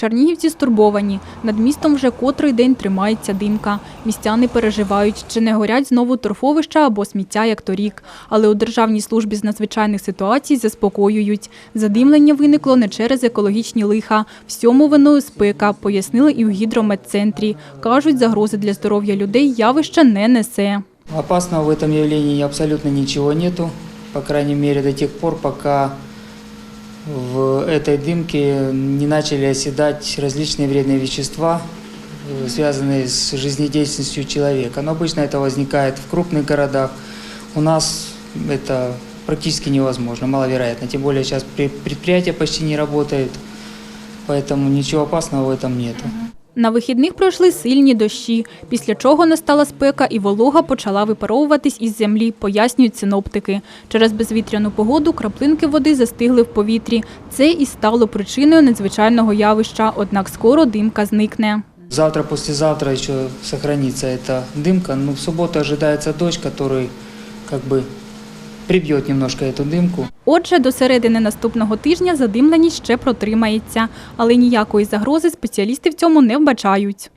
Чернігівці стурбовані. Над містом вже котрий день тримається димка. Містяни переживають, чи не горять знову торфовища або сміття, як торік. Але у Державній службі з надзвичайних ситуацій заспокоюють. Задимлення виникло не через екологічні лиха. Всьому виною спека, пояснили і у гідрометцентрі. Кажуть, загрози для здоров'я людей явище не несе. Опасного в этом явлении абсолютно ничего нету, по крайней мере до тех пор, пока в этой дымке не начали оседать различные вредные вещества, э, связанные с жизнедеятельностью человека. Но обычно это возникает в крупных городах. У нас это практически невозможно, маловероятно. Тем более сейчас пре- предприятия почти не работают, поэтому ничего опасного в этом нету. На вихідних пройшли сильні дощі, після чого настала спека і волога почала випаровуватись із землі, пояснюють синоптики. Через безвітряну погоду краплинки води застигли в повітрі. Це і стало причиною надзвичайного явища, однак скоро димка зникне. Завтра, послезавтра еще сохранится эта дымка. Но в субботу ожидается дождь, который как бы прибьет немножко цю димку. Отже, до середини наступного тижня задимленість ще протримається, але ніякої загрози спеціалісти в цьому не вбачають.